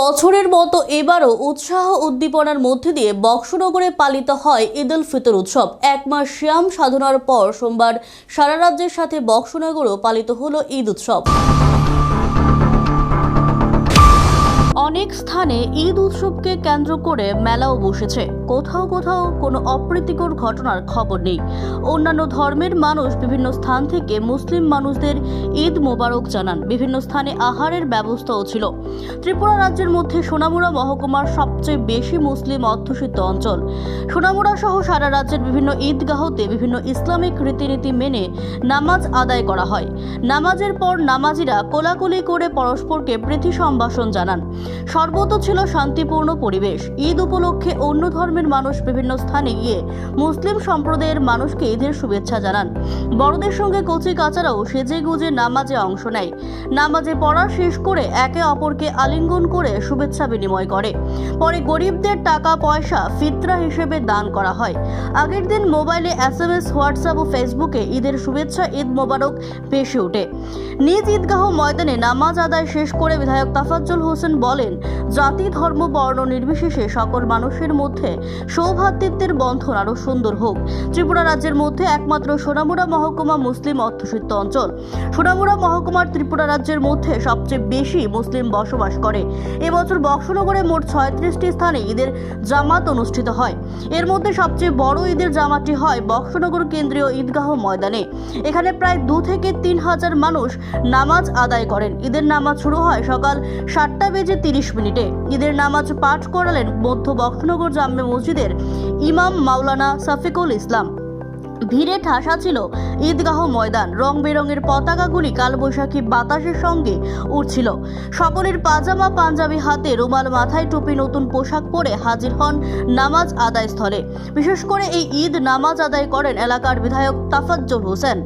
বছরের মতো এবারও উৎসাহ উদ্দীপনার মধ্যে দিয়ে বক্সনগরে পালিত হয় ঈদ উল ফিতর উৎসব। এক মাস শ্যাম সাধনার পর সোমবার সারা রাজ্যের সাথে বক্সনগরও পালিত হলো ঈদ উৎসব। অনেক স্থানে ঈদ উৎসবকে কেন্দ্র করে মেলাও বসেছে। কোথাও কোথাও কোনো অপ্রীতিকর ঘটনার খবর নেই। অন্যান্য ধর্মের মানুষ বিভিন্ন স্থান থেকে মুসলিম মানুষদের ঈদ মোবারক জানান। বিভিন্ন স্থানে আহারের ব্যবস্থাও ছিল। ত্রিপুরা রাজ্যের মধ্যে সোনামুড়া মহকুমার সবচেয়ে বেশি মুসলিম অধ্যুষিত অঞ্চল। সোনামুড়া সহ সারা রাজ্যের বিভিন্ন ঈদগাহতে বিভিন্ন ইসলামিক রীতিনীতি মেনে নামাজ আদায় করা হয়। নামাজের পর নামাজিরা কোলাকুলি করে পরস্পরকে প্রীতি সম্ভাষণ জানান। সর্বত ছিল শান্তিপূর্ণ পরিবেশ। ঈদ উপলক্ষে অন্য ধর্মের মানুষ বিভিন্ন স্থানে গিয়ে মুসলিম সম্প্রদায়ের মানুষকে ঈদের শুভেচ্ছা জানান। বড়দের সঙ্গে কচি কাচারাও সেজে গুজে নামাজে অংশ নেয়। নামাজে পড়া শেষ করে একে অপরকে আলিঙ্গন করে শুভেচ্ছা বিনিময় করে। পরে গরিবদের টাকা, পয়সা ফিতরা হিসেবে দান করা হয়। আগের দিন মোবাইলে এস এম এস হোয়াটসঅ্যাপ ও ফেসবুকে ঈদের শুভেচ্ছা, ঈদ মোবারক ভেসে ওঠে। নিজ ঈদগাহ ময়দানে নামাজ আদায় শেষ করে বিধায়ক তাফাজ্জল হোসেন বলেন জাতি, ধর্ম, বর্ণ নির্বিশেষে সকল মানুষের মধ্যে সৌভাতৃত্বের বন্ধন আরও সুন্দর হোক। ত্রিপুরা রাজ্যের মধ্যে একমাত্র সোনামুড়া মহকুমা মুসলিম অধ্যুষিত অঞ্চল। সোনামুড়া মহকুমার ত্রিপুরা রাজ্যের মধ্যে সবচেয়ে বেশি মুসলিম বসবাস করে। এবছর বক্সনগরে মোট ছয়ত্রিশটি স্থানে ঈদের জামাত অনুষ্ঠিত হয়। এর মধ্যে সবচেয়ে বড় ঈদের জামাতটি হয় বক্সনগর কেন্দ্রীয় ঈদগাহ ময়দানে। এখানে প্রায় দু থেকে তিন হাজার মানুষ নামাজ আদায় করেন। ঈদের নামাজ শুরু হয় সকাল সাতটা বেজে তিরিশ মিনিটে। ঈদের নামাজ পাঠ করালেন মধ্য বক্সনগর জামে মসজিদের ইমাম মাওলানা সাফিকুল ইসলাম। ভিড়ে ঠাসা ছিল। ঈদগাহ ময়দান রং বেরঙের পতাকাগুলি কালবৈশাখী বাতাসের সঙ্গে উঠছিল সকলের পাজামা পাঞ্জাবি হাতে রুমাল মাথায় টুপি নতুন পোশাক পরে হাজির হন নামাজ আদায় স্থলে বিশেষ করে এই ঈদ নামাজ আদায় করেন এলাকার বিধায়ক তাফাজ্জল হোসেন।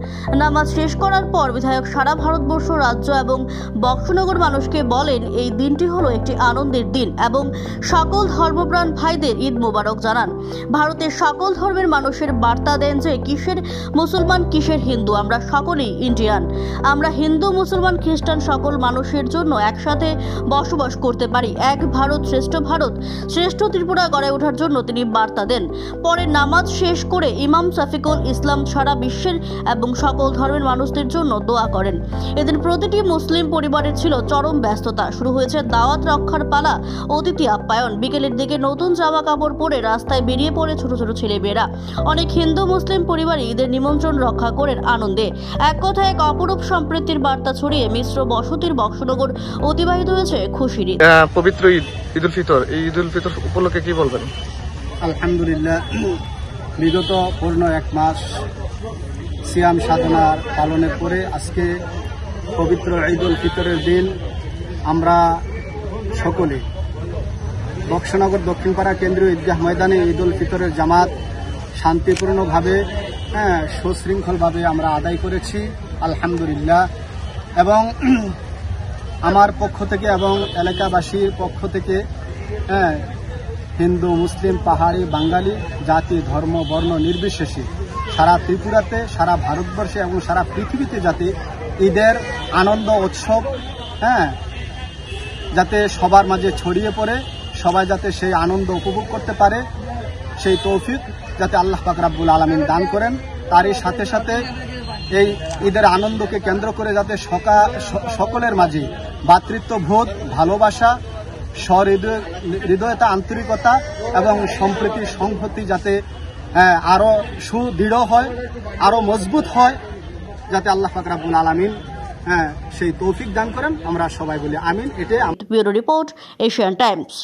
নামাজ শেষ করার পর বিধায়ক সারা ভারতবর্ষ রাজ্য এবং বক্সনগর মানুষকে বলেন, এই দিনটি হলো একটি আনন্দের দিন এবং সকল ধর্মপ্রাণ ভাইদের ঈদ মোবারক জানান। ভারতের সকল ধর্মের মানুষের বার্তা দেন যে কিসের মুসলমান, কিসের হিন্দু? আমরা সকলেই ইন্ডিয়ান আমরা হিন্দু, মুসলমান, খ্রিস্টান সকল মানুষের জন্য একসাথে বসবাস করতে পারি। এক ভারত শ্রেষ্ঠ ভারত। শ্রেষ্ঠ ত্রিপুরা গড়ে ওঠার জন্য তিনি বার্তা দেন। পরে নামাজ শেষ করে ইমাম সাফিকুল ইসলাম সারা বিশ্বের এবং সকল ধর্মের মানুষদের জন্য দোয়া করেন। এদিন প্রতিটি মুসলিম পরিবারের ছিল চরম ব্যস্ততা। শুরু হয়েছে দাওয়াত রক্ষার পালা, অতিথি আপ্যায়ন। বিকেলের দিকে নতুন জামা কাপড় পরে রাস্তায় বেরিয়ে পড়ে ছোট ছোট ছেলেমেয়েরা। অনেক হিন্দু, মুসলিম পরিবার ঈদের নিমন্ত্রণ রক্ষা করেন আনন্দে। এক কথায় এক অপরূপ সম্প্রীতির বার্তা ছড়িয়ে মিশ্র বসতির বক্সনগর অতিবাহিত হয়েছে খুশির ঈদ। পবিত্র ঈদ ঈদুল ফিতর। এই ঈদ উল ফিতর উপলক্ষে কি বলবেন? আলহামদুলিল্লাহ বিগত পূর্ণ এক মাস সিয়াম সাধনার পালনের পরে আজকে পবিত্র ঈদুল ফিতরের দিন আমরা সকলে বক্সনগর দক্ষিণপাড়া কেন্দ্রীয় ঈদগাহ ময়দানে ঈদুল ফিতরের জামাত শান্তিপূর্ণভাবে হ্যাঁ সুশৃঙ্খলভাবে আমরা আদায় করেছি, আলহামদুলিল্লাহ। এবং আমার পক্ষ থেকে এবং এলাকাবাসীর পক্ষ থেকে হ্যাঁ হিন্দু, মুসলিম, পাহাড়ি, বাঙালি, জাতি, ধর্ম, বর্ণ নির্বিশেষে সারা ত্রিপুরাতে, সারা ভারতবর্ষে এবং সারা পৃথিবীতে যাতে ঈদের আনন্দ, উৎসব হ্যাঁ যাতে সবার মাঝে ছড়িয়ে পড়ে, সবাই যাতে সেই আনন্দ উপভোগ করতে পারে। সেই তৌফিক যাতে আল্লাহ পাক রাব্বুল আলমিন দান করেন। তারই সাথে সাথে এই ঈদের আনন্দকে কেন্দ্র করে যাতে সকা সকলের মাঝে ভ্রাতৃত্ববোধ ভালোবাসা সহৃদয় হৃদয়তা আন্তরিকতা এবং সম্প্রীতি সংহতি যাতে হ্যাঁ, আরও সুদৃঢ় হয় আরও মজবুত হয় যাতে আল্লাহ পাক রাব্বুল আলমিন হ্যাঁ সেই তৌফিক দান করেন। আমরা সবাই বলি আমিন। এটাই ব্যুরো রিপোর্ট এশিয়ান টাইমস।